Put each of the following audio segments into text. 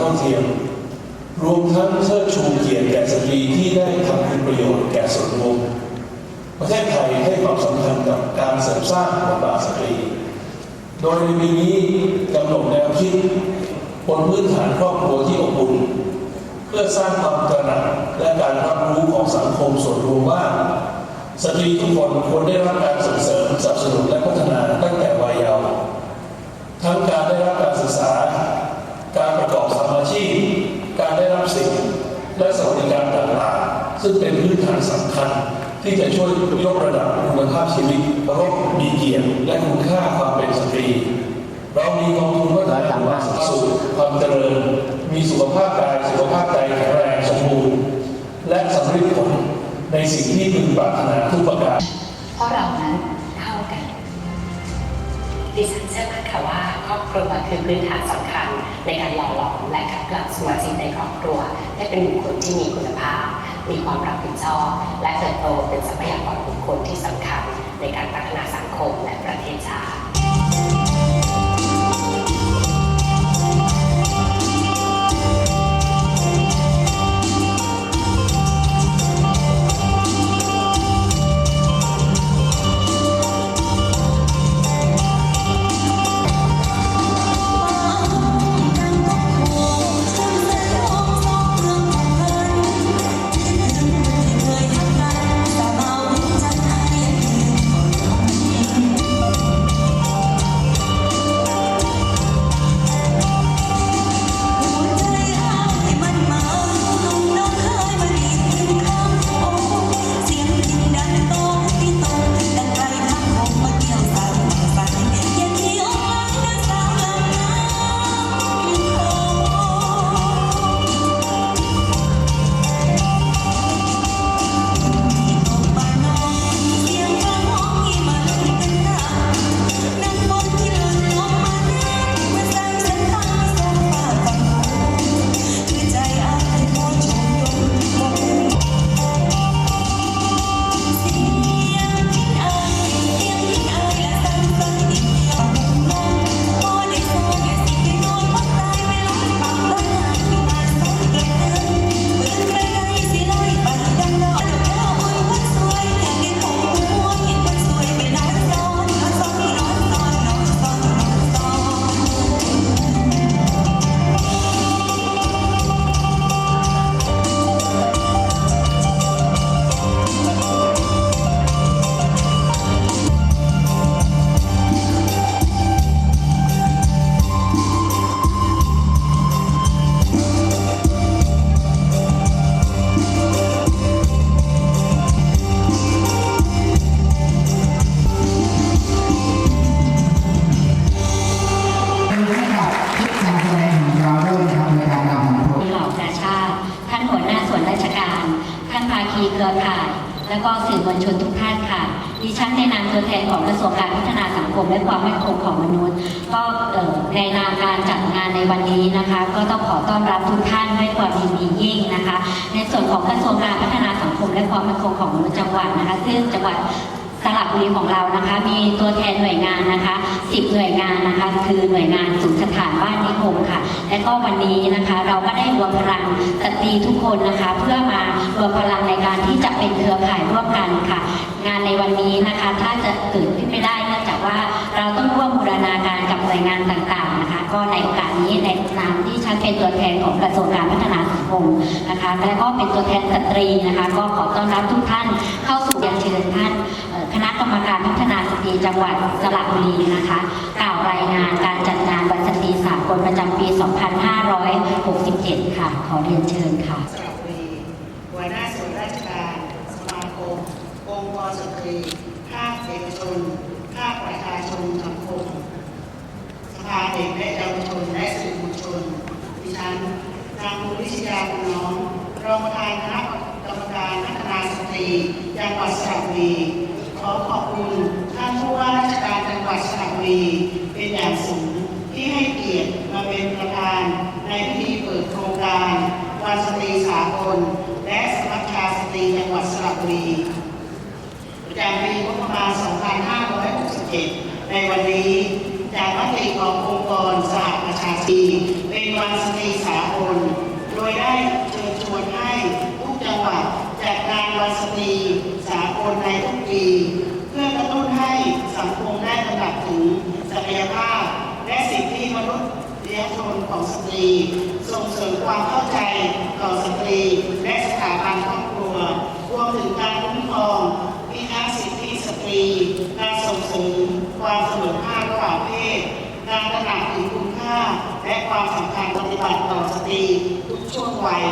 เท่าเทียม รวมทั้งเชิดชูเกียรติแก่สตรีที่ได้ทำคุณประโยชน์แก่ส่วนรวมประเทศไทยให้ความสำคัญกับการเสริมสร้างบทบาทสตรี โดยในปีนี้กำหนดแนวคิดบนพื้นฐานครอบครัวที่อบอุ่นเพื่อสร้างความตระหนักและการรับรู้ของสังคมส่วนรวมว่าสตรีทุกคนควรได้รับการส่งเสริมสนับสนุนและพัฒนาตั้งแต่วัยเยาว์ทั้งการได้รับการศึกษา การประกอบสาอา ชีพ การได้รับสิทธิและสวัสดิการต่างๆ ซึ่งเป็นพื้นฐานสำคัญ ที่จะช่วยยกระดับคุณภาพชีวิตรบมีเกียรติและคุณค่าความเป็นสตรี เรามีกองทุนพัฒนาความสุขความเจริญ มีสุขภาพกายสุขภาพใจแข็งแรงสมบูรณ์ และสำเร็จผลในสิ่งที่พึงปรารถนาทุกประการเพราะเรานั้นเท่ากัน ดิฉันเชื่อมั่นค่ะว่าครอบครัวคือพื้นฐานสำคัญในการหล่อหลอมและขับเคลื่อนสมาชิกในครอบครัว ให้เป็นบุคคลที่มีคุณภาพ มีความรับผิดชอบ และเติบโตเป็นทรัพยากรบุคคลที่สำคัญ ในการพัฒนาสังคมและประเทศชาติานภาคีเครือข่าย และก็สื่อมวลชนทุกท่านค่ะ ดิฉันในนามตัวแทนของกระทรวงการพัฒนาสังคมและความมั่นคงของมนุษย์ ก็ในนามการจัดงานในวันนี้นะคะ ก็ต้องขอต้อนรับทุกท่านด้วยความยินดียิ่งนะคะ ในส่วนของกระทรวงการพัฒนาสังคมและความมั่นคงของมนุษย์จังหวัดนะคะ ซึ่งจังหวัด สระบุรีของเรานะคะ มีตัวแทนหน่วยงานนะคะ 10 หน่วยงานนะคะ คือหน่วยงานศูนย์สถานบ้านนิคมค่ะ และก็วันนี้นะคะเราก็ได้รวมพลังสตรีทุกคนนะคะ เพื่อมารวมพลังในการที่จะเป็นเครือข่ายร่วมกันค่ะ งานในวันนี้นะคะถ้าจะเกิดขึ้นไม่ได้เนื่องจากว่าเราต้องร่วมบูรณาการกับหน่วยงานต่างๆนะคะ ก็ในโอกาสนี้ในนามที่ฉันเป็นตัวแทนของกระทรวงการพัฒนาสังคมนะคะ และก็เป็นตัวแทนสตรีนะคะ ก็ขอต้อนรับทุกท่านเข้าสู่เรียนเชิญท่าน ณะกรรมการพัฒนาสตรีจังหวัดสระบุรีนะคะ กล่าวรายงานการจัดงานวันสตรีสากลประจำปี 2567 ค่ะ ขอเรียนเชิญค่ะสระบุรีหัวหน้าส่วนราชการสมาคมองค์กรสตรีภาคเอกชนภาคประชาชนสังคมสภาเด็กและเยาวชนและสื่อมวลชนดิฉันนางบุริชยาบุญน้องรองประธานคณะกรรมการพัฒนาสตรีจังหวัดสระบุรี ขอขอบคุณท่านผู้ว่าราชการจังหวัดสระบุรีเป็นอย่างสูงที่ให้เกียรติมาเป็นประธาน ในพิธีเปิดโครงการวันสตรีสากล และสมัคตรีประจำปีงบประมาณ 2567 ในวันนี้จากมติขององค์กรสหประชาชาติเป็นวันสตรีสากลโดยได้เชิญชวนให้ทุกจังหวัดจัดงานวันสตรี สากลในทุกปี เพื่อกระตุ้นให้สังคมได้ตระหนักถึงศักยภาพ และสิทธิมนุษยชนของสตรี ส่งเสริมความเข้าใจต่อสตรีและสถาบันครอบครัวรวมถึงการคุ้มครองพิทักษ์สิทธิสตรี การส่งเสริมความเสมอภาคระหว่างเพศการตระหนักถึงคุณค่า และความสำคัญปฏิบัติต่อสตรีทุกช่วงวัย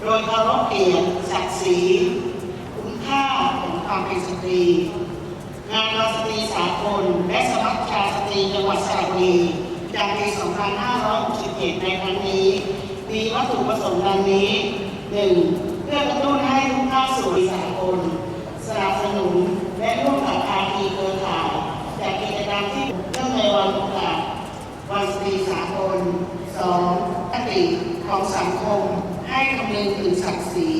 โดยเคารพเกียรติศักดิ์ศรีคุณค่า ความเป็นสตรี งานวันสตรีสากลและสมัชชาสตรีจังหวัดสระบุรีประจำปี 2567 ในครั้งนี้ มีวัตถุประสงค์ดังนี้ 1. เพื่อกระตุ้นให้ทุกภาคส่วนสากลสนับสนุนและร่วมกับภาคีเครือข่ายจากกิจกรรมที่เนื่องในวันโอกาสวันสตรีสากล 2. คติของสังคมให้คำนึงถึงศักดิ์ศรี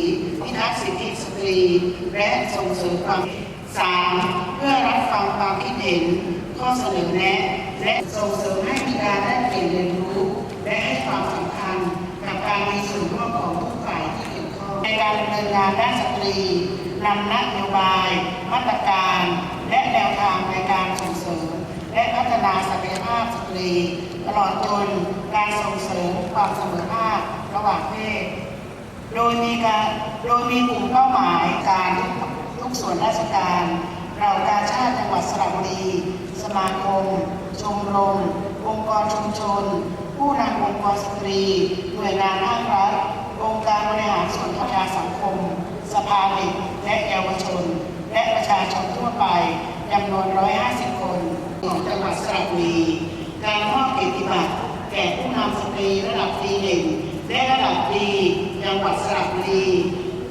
พิทักษ์สิทธิสตรี และส่งเสริมความ 3. เพื่อรับฟังความคิดเห็น ข้อเสนอแนะ และส่งเสริมให้มีการได้เปลี่ยนเรียนรู้ และให้ความสำคัญกับการมีส่วนร่วมของทุกฝ่ายที่เกี่ยวข้องในการดำเนินงานด้านสตรีนำนโยบาย มาตรการ และแนวทางในการส่งเสริม และพัฒนาศักยภาพสตรี ตลอดจนการส่งเสริมความเสมอภาคระหว่างเพศ โดยมีการโดยมีกลุ่มเป้าหมาย ส่วนราชการ เรากาชาติจังหวัดสระบุรี สมาคม ชมรม องค์กรชุมชน ผู้นำองค์กรสตรี หน่วยงานภาครัฐ องค์การบริหารส่วนราชกาสังคม สภาเด็กและเยาวชน และประชาชนทั่วไปจำนวน 150 คนของจังหวัดสระบุรี การมอบเกียรติบัตรแก่ผู้นำสตรีระดับดีเด่นและระดับดีจังหวัดสระบุรี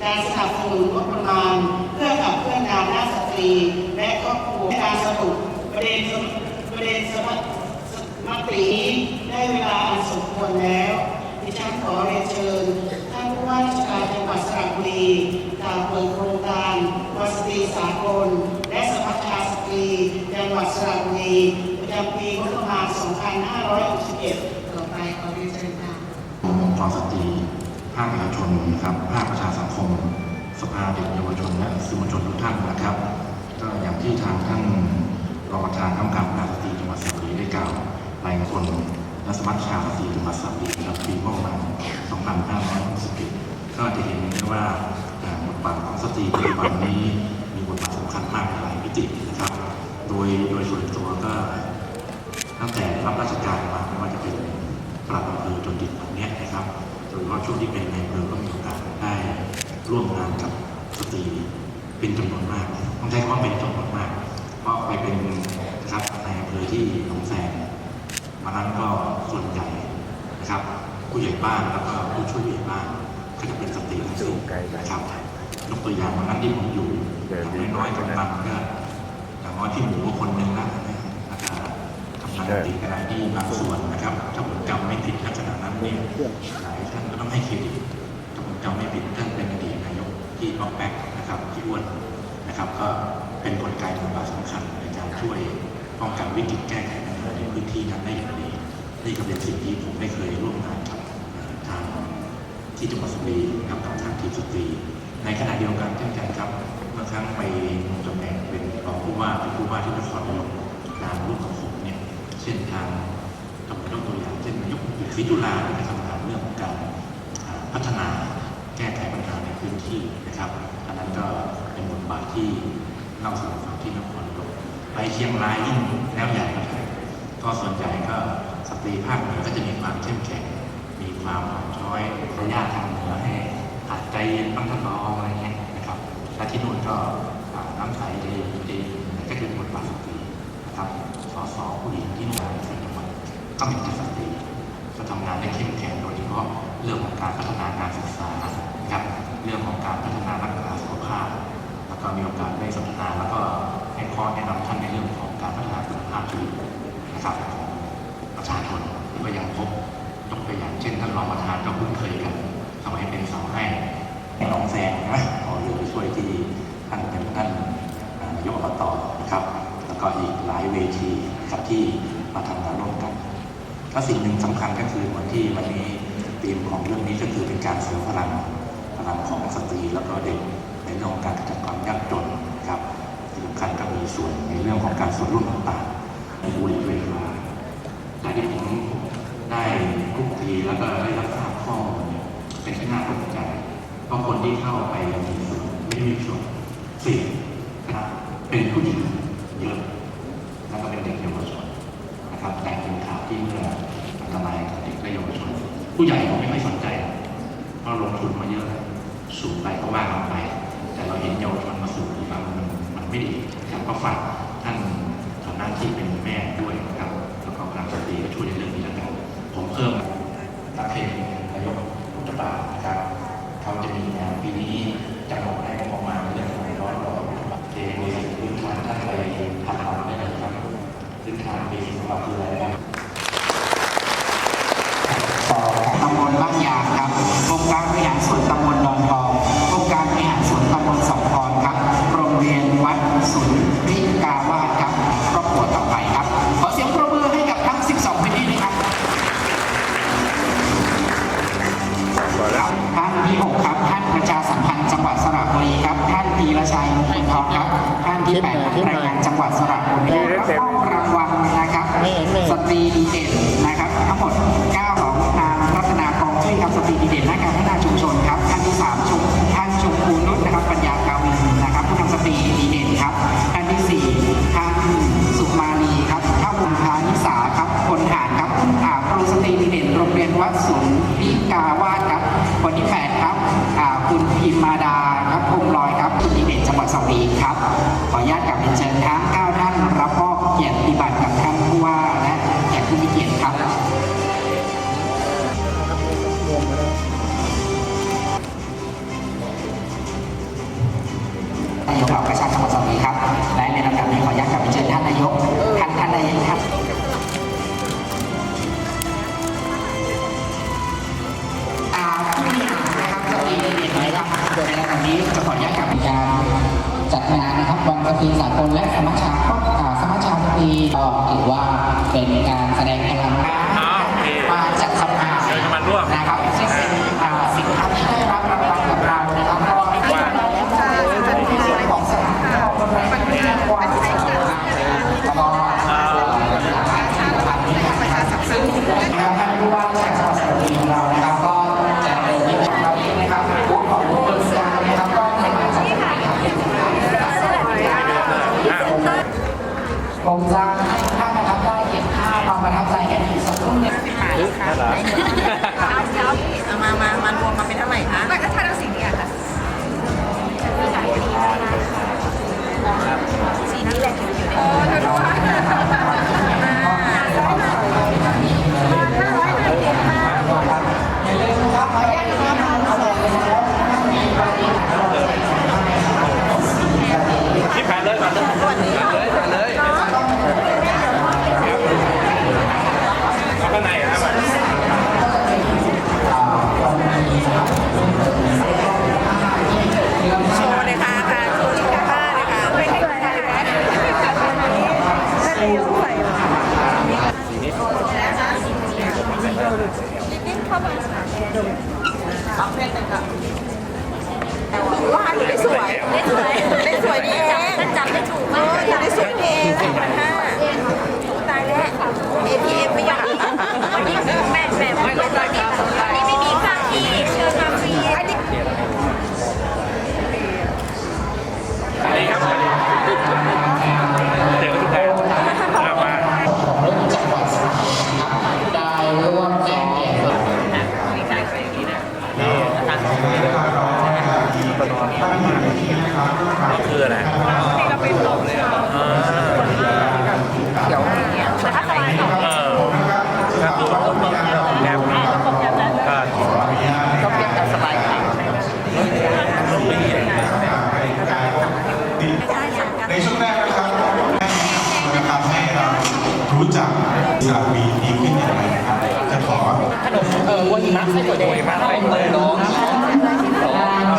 การสนับสนุนงบประมาณ อขับเคลื่อนงานด้านสตรี และครอบครัวการสรุปประเด็นประเด็นสมัมติได้เวลาอันสมควรแล้ว ดิฉันขอเรียนเชิญ ท่านผู้ว่าราชการจังหวัดสระบุรีกล่าวเปิดโครงการวัสตรีสากล และสมัชชาสตรีจังหวัดสระบุรีประจำปีงบประมาณ 2561 ต่อไปขอเรียนเชิญค่ะองค์กรสตรีภาคเอกชนนะครับภาคประชาสังคม สภาเด็กเยาวชนและสื่อมวลชนทุกท่านนะครับ ก็อย่างที่ทางท่านรองประธานคณะกรรมการการสตรีจังหวัดสระบุรีได้กล่าวรายงานผลและสมัชชาสตรีจังหวัดสระบุรีประจำปีงบประมาณ2561ก็จะเห็นได้ว่าอ่าบทบาทของสตรีปัจจุบันนี้มีบทบาทสำคัญมากในหลายมิตินะครับ โดยโดยส่วนตัวก็ตั้งแต่รับราชการมาไม่ว่าจะเป็นปลัดอำเภอจนถึงวันนี้นะครับโดยเฉพาะช่วงที่เป็นในอำเภอก็มีโอกาสได้ร่วมงานกับสตรีเป็นจำนวนมากต้องใช้คำว่าเป็นจำนวนมาก เพราะไปเป็นนะครับในอำเภอที่หนองแสงวันนั้นก็ส่วนใหญ่ นะครับผู้ใหญ่บ้านแล้วก็ผู้ช่วยผู้ใหญ่บ้านก็จะเป็นสตรีทั้งสิ้นนะครับยกตัวอย่างวันนั้นที่ผมอยู่อย่างน้อยๆกำนันก็อย่างน้อยพี่หมูก็คนหนึ่งนะนะครับทำงานดีขณะที่บางส่วนนะครับถ้าผมจำไม่ผิดณขณะนั้นเนี่ยหลายท่านก็ต้องให้เครดิตถ้าผมจำไม่ผิดท่านเป็นอดีตนายกที่ปอกแป๊กนะครับที่อ้วนนะครับ ก็เป็นกลไกบทบาทสำคัญในการช่วยป้องกันวิกฤตแก้ไขปัญหาในพื้นที่นั้นได้อย่างดี นี่ก็เป็นสิ่งที่ผมได้เคยร่วมงานกับทางที่จังหวัดสุรินทร์นะครับกับทางทีมสตรีในขณะเดียวกันเช่นกันครับเมื่อครั้งไปลงตำแหน่งเป็นรองผู้ว่าเป็นผู้ว่าที่นครนายกงานร่วมกับผมเนี่ยเช่นทางตำรวจยกตัวอย่างเช่นนายกศรีจุฬาเนี่ยทำงานเรื่องของการพัฒนาแก้ไขปัญหาในพื้นที่นะครับอันนั้นก็เป็นบทบาทที่เล่าสู่กันฟังที่นครนายกไปเชียงรายยิ่งแล้วใหญ่ก็ส่วนใหญ่ก็ ตรีภาคเหนือก็จะมีความเข้มแข็ง มีความอ่อนช้อยระยะทางเหนือให้อาจใจเย็นบ้างทดลองอะไรเงี้ยนะครับ และที่นู่นก็น้ำใสดีดีก็คือบทบาทสตรีนะครับสสผู้หญิงที่นู่นในจังหวัดก็เป็นสตรีก็ทำงานได้เข้มแข็งโดยเฉพาะเรื่องของการพัฒนาการศึกษานะครับ เรื่องของการพัฒนารักษาสุขภาพ แล้วก็มีโอกาสได้สนทนาแล้วก็ให้ข้อแนะนำท่านในเรื่องของการพัฒนาคุณภาพชีวิตนะครับของประชาชนที่ก็ยังพบ ยกตัว อย่างเช่นท่านรองประธานก็คุ้นเคยกันสมัยเป็นเสาให้หนองแสงนะขอเรือช่วยที่ท่านเป็นท่านนายกอบตนะครับ แล้วก็อีกหลายเวทีครับที่มาทำงานร่วมกันก็สิ่งหนึ่งสำคัญก็คือวันที่วันนี้ธีมของเรื่องนี้ก็คือเป็นการเสริมพลังพลังของสตรีแล้วก็เด็กในเรื่องของการกำจัดความยากจนครับที่สำคัญก็มีส่วนในเรื่องของการส่วนร่วมต่างๆในบุรีไฟฟ้าแต่ที่ผมได้ แล้วก็ได้รับทราบข้อมูลเป็นที่น่าตกใจเพราะคนที่เข้าไปมีส่วนไม่มีส่วนสี่นะครับเป็นผู้หญิงเยอะแล้วก็เป็นเด็กเยาวชนนะครับแต่เป็นข่าวที่เมื่ออันตรายกับเด็กและเยาวชน ผู้ใหญ่ผมไม่ค่อยสนใจเพราะลงทุนมาเยอะสูงไปก็ว่ากันไป แต่เราเห็นเยาวชนมาสู่ที่ฟังมันมันไม่ดีครับก็ฝากท่านทำหน้าที่เป็นแม่ด้วยนะครับแล้วก็กำลังสตรีก็ช่วยในเรื่อง ช่วยครับสตรีดีเด่นและการ นายกเหล่ากระชาจังหวัดสระบุรีครับ และในลำดับนี้ขออนุญาตกลับเรียเชิญท่านนายก ท่านท่านนายกครับอ่าผู้บริหารนะครับสตรีดีเด่นนะครับในระดับนี้จะขออนุญาตกลับเป็นการจัดงานนะครับวันสตรีสากลและสมัชชาครอบอ่าสมัชชาสตรีก็ถือว่าเป็นการแสดงพลัง ว่า คืออะไรที่เราไปตบเลยอะเขียวเออครับดูต้มยำแบบนี้ก็ในช่วงแรกนะครับนะครับให้เรารู้จักสามีดีขึ้นอย่างไรนะครับจะขอเออวันหิมะไม่ตัวเด็กมากเลยเลยร้อง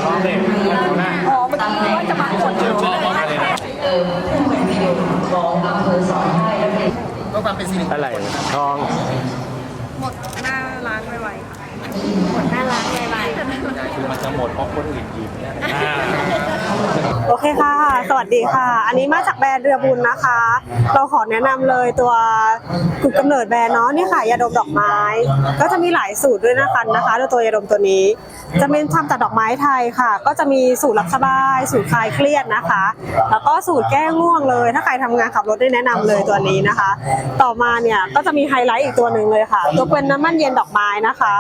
ร้องเพลงดูหน้า ว่าจะมากดอยู่ อะไรทอง หมดหน้าร้านไวๆค่ะ หมดหน้าร้านไคือมันจะหมดเพราะคนอื่นหยิบเนี่ยโอเคค่ะ สวัสดีค่ะ อันนี้มาจากแบรนด์เรือบุญนะคะ เราขอแนะนำเลยตัวกุดกำเนิดแบรนด์เนาะนี่ค่ะยาดมดอกไม้ ก็จะมีหลายสูตรด้วยนะคะนะคะด้วยตัวยาดมตัวนี้ จะเป็นทำจากดอกไม้ไทยค่ะ ก็จะมีสูตรหลับสบาย สูตรคลายเครียดนะคะ แล้วก็สูตรแก้ง่วงเลย ถ้าใครทำงานขับรถได้แนะนำเลยตัวนี้นะคะ ต่อมาเนี่ยก็จะมีไฮไลท์อีกตัวหนึ่งเลยค่ะ ตัวเป็นน้ำมันเย็นดอกไม้นะคะ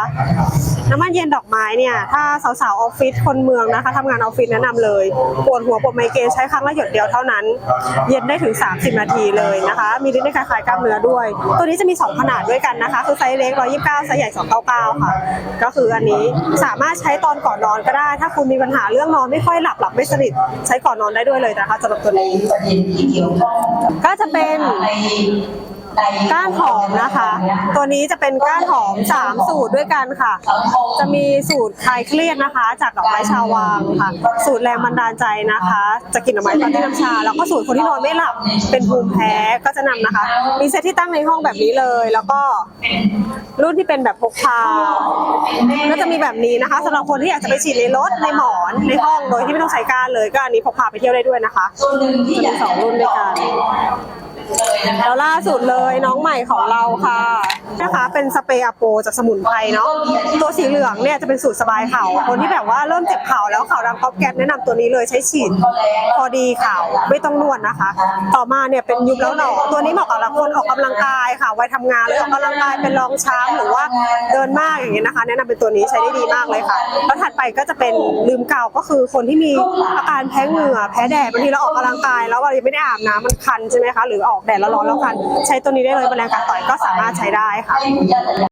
น้ำมันเย็นดอกไม้เนี่ย ถ้าสาวๆออฟฟิศคนเมืองนะคะทำงานออฟฟิศแนะนำเลยปวดหัวปวดไมเกรนใช้ครั้งละหยดเดียวเท่านั้น เย็นได้ถึง 30 นาทีเลยนะคะ มีฤทธิ์ในคลายกล้ามเนื้อด้วย ตัวนี้จะมี 2 ขนาดด้วยกันนะคะ คือไซส์เล็ก 129 ไซส์ใหญ่ 299 ค่ะ ก็คืออันนี้สามารถใช้ตอนก่อนนอนก็ได้ ถ้าคุณมีปัญหาเรื่องนอนไม่ค่อยหลับหลับไม่สนิทใช้ก่อนนอนได้ด้วยเลยนะคะสำหรับตัวนี้ก็จะเป็น ก้านหอมนะคะ ตัวนี้จะเป็นก้านหอม 3 สูตรด้วยกันค่ะ จะมีสูตรคลายเครียดนะคะ จากดอกไม้ชาววังค่ะ สูตรแรงบันดาลใจนะคะ จะกินดอกไม้ตอนที่น้ำชา แล้วก็สูตรคนที่นอนไม่หลับเป็นภูมิแพ้ก็จะนำนะคะ มีเซตที่ตั้งในห้องแบบนี้เลย แล้วก็รุ่นที่เป็นแบบพกพาก็จะมีแบบนี้นะคะสำหรับคนที่อยากจะไปฉีดในรถในหมอนในห้องโดยที่ไม่ต้องใช้ก้านเลยก็อันนี้พกพาไปเที่ยวได้ด้วยนะคะจะมีสองรุ่นด้วยกัน แล้วล่าสุดเลยน้องใหม่ของเราค่ะ นะคะเป็นสเปรย์อะโปจากสมุนไพรเนาะตัวสีเหลืองเนี่ยจะเป็นสูตรสบายเข่าคนที่แบบว่าเริ่มเจ็บเข่าแล้วเข่าดังก๊อบแก๊บแนะนำตัวนี้เลยใช้ฉีดพอดีเข่าไม่ต้องนวดนะคะ ต่อมาเนี่ยเป็นยุบแล้วหนอตัวนี้เหมาะกับคนออกกำลังกายค่ะวัยทำงานเลยออกกำลังกายเป็นรองช้ำหรือว่าเดินมากอย่างเงี้ยนะคะ แนะนำเป็นตัวนี้ใช้ได้ดีมากเลยค่ะแล้วถัดไปก็จะเป็นลืมเก่าก็คือคนที่มีอาการแพ้เหงื่อแพ้แดดบางทีเราออกกำลังกาย แล้วเรายังไม่ได้อาบน้ำมันคันใช่ไหมคะหรือออกแดดแล้วร้อนแล้วคัน ใช้ตัวนี้ได้เลยแมลงกัดต่อยก็สามารถใช้ได้ค่ะ